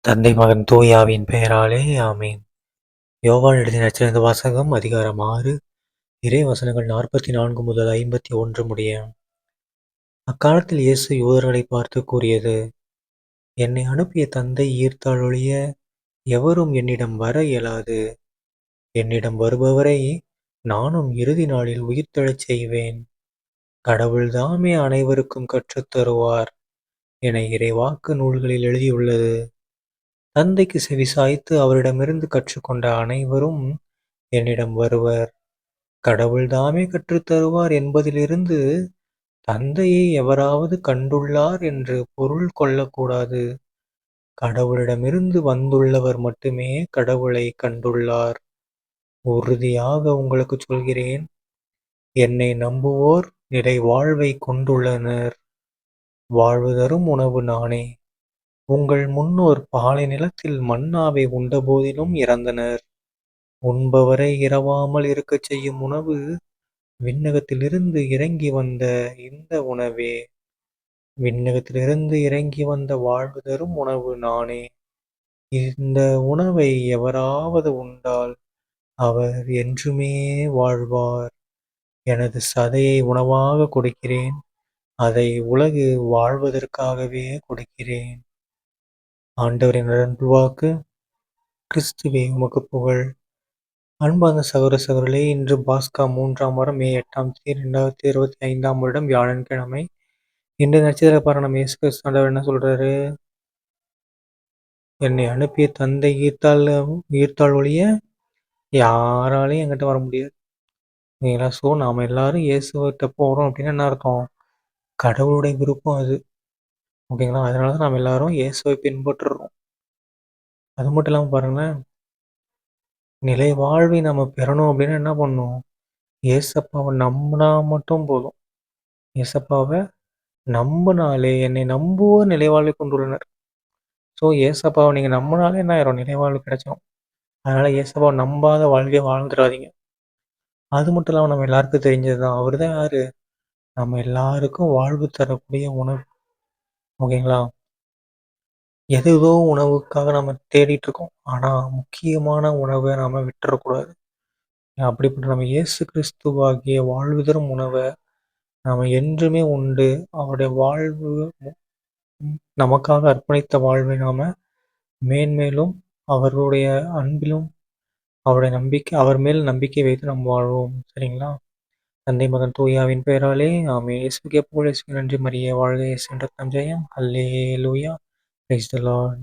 தந்தை மகன் தூயாவின் பெயராலே ஆமீன். யோவான் எழுதிய நற்செய்தி வாசகம் அதிகாரம் ஆறு இறை வசனங்கள் நாற்பத்தி நான்கு முதல் ஐம்பத்தி ஒன்று முடிய. அக்காலத்தில் இயேசு யூதர்களை பார்த்து கூறியது என்னை அனுப்பிய தந்தை ஈர்த்தாளொழிய எவரும் என்னிடம் வர இயலாது. என்னிடம் வருபவரை நானும் இறுதி நாளில் உயிர்த்தெழச் செய்வேன். கடவுள்தாமே அனைவருக்கும் கற்றுத் தருவார் என இறைவாக்கு நூல்களில் எழுதியுள்ளது. தந்தைக்கு செவிசாய்த்து அவரிடமிருந்து கற்றுக்கொண்ட அனைவரும் என்னிடம் வருவர். கடவுள் தாமே கற்றுத்தருவார் என்பதிலிருந்து தந்தையை எவராவது கண்டுள்ளார் என்று பொருள் கொள்ளக்கூடாது. கடவுளிடமிருந்து வந்துள்ளவர் மட்டுமே கடவுளை கண்டுள்ளார். உறுதியாக உங்களுக்கு சொல்கிறேன் என்னை நம்புவோர் நிலை வாழ்வை கொண்டுள்ளனர். வாழ்வு தரும் உணவு நானே. உங்கள் முன்னோர் பாலை நிலத்தில் மன்னாவை உண்டபோதிலும் இறந்தனர். உண்பவரை இரவாமல் இருக்கச் செய்யும் உணவு விண்ணகத்திலிருந்து இறங்கி வந்த இந்த உணவே. விண்ணகத்திலிருந்து இறங்கி வந்த வாழ்வு தரும் உணவு நானே. இந்த உணவை எவராவது உண்டால் அவர் என்றுமே வாழ்வார். எனது சதையை உணவாக கொடுக்கிறேன். அதை உலகு வாழ்வதற்காகவே கொடுக்கிறேன். ஆண்டவரின் அன்புவாக்கு கிறிஸ்துவே உமக்கு புகழ். அன்பார்ந்த சகோதர சகோதரர்களே இன்று பாஸ்கா மூன்றாம் வாரம் மே எட்டாம் தேதி ரெண்டாயிரத்தி இருபத்தி ஐந்தாம் வருடம் வியாழன்கிழமை. இன்று நட்சத்திர பாரணம் இயேசு கிறிஸ்து ஆண்டவர் என்ன சொல்றாரு? என்னை அனுப்பிய தந்தை ஈர்த்தால் ஈர்த்தாள் ஒழிய யாராலையும் என்கிட்ட வர முடியாது. ஸோ நாம் எல்லாரும் இயேசுகிட்ட போகிறோம் அப்படின்னு என்ன அர்த்தம்? கடவுளுடைய விருப்பம் அது. ஓகேங்களா? அதனால தான் நம்ம எல்லாரும் இயேசுவை பின்பற்றுறோம். அது மட்டும் இல்லாமல் பாருங்களேன். நிலை வாழ்வை நம்ம பெறணும் அப்படின்னா என்ன பண்ணணும் ஏசப்பாவை நம்பினா மட்டும் போதும். ஏசப்பாவை நம்பினாலே என்னை நம்புவோர் நிலைவாழ்வை கொண்டுள்ளனர். ஸோ ஏசப்பாவை நீங்கள் நம்பினாலே என்ன ஆயிரும்? நிலைவாழ்வு கிடைச்சிடும் அதனால் ஏசப்பாவை நம்பாத வாழ்க்கையை வாழ்ந்துடாதீங்க. அது மட்டும் இல்லாமல் நம்ம எல்லாருக்கும் தெரிஞ்சது தான் அவர் தான் யார்? நம்ம எல்லாருக்கும் வாழ்வு தரக்கூடிய உணவு ஓகேங்களா? எதுதோ உணவுக்காக நம்ம தேடிட்டு இருக்கோம் ஆனால் முக்கியமான உணவை நாம் விட்டுறக்கூடாது. அப்படிப்பட்ட நம்ம இயேசு கிறிஸ்துவாகிய வாழ்வு தரும் உணவை நாம் என்றுமே உண்டு. அவருடைய வாழ்வு நமக்காக அர்ப்பணித்த வாழ்வை நாம் மேன்மேலும் அவருடைய அன்பிலும் அவருடைய நம்பிக்கை அவர் மேல் நம்பிக்கை வைத்து நாம் வாழ்வோம். சரிங்களா? தந்தை மகன் தூயாவின் பெயராலே. ஆமே இயேசுக்கே புகழ் இயேசுக்கு நன்றி. மரிய வாழ்க இயேசு என்ற தஞ்சயம் அல்லே லூயா பிரைஸ் த லார்ட்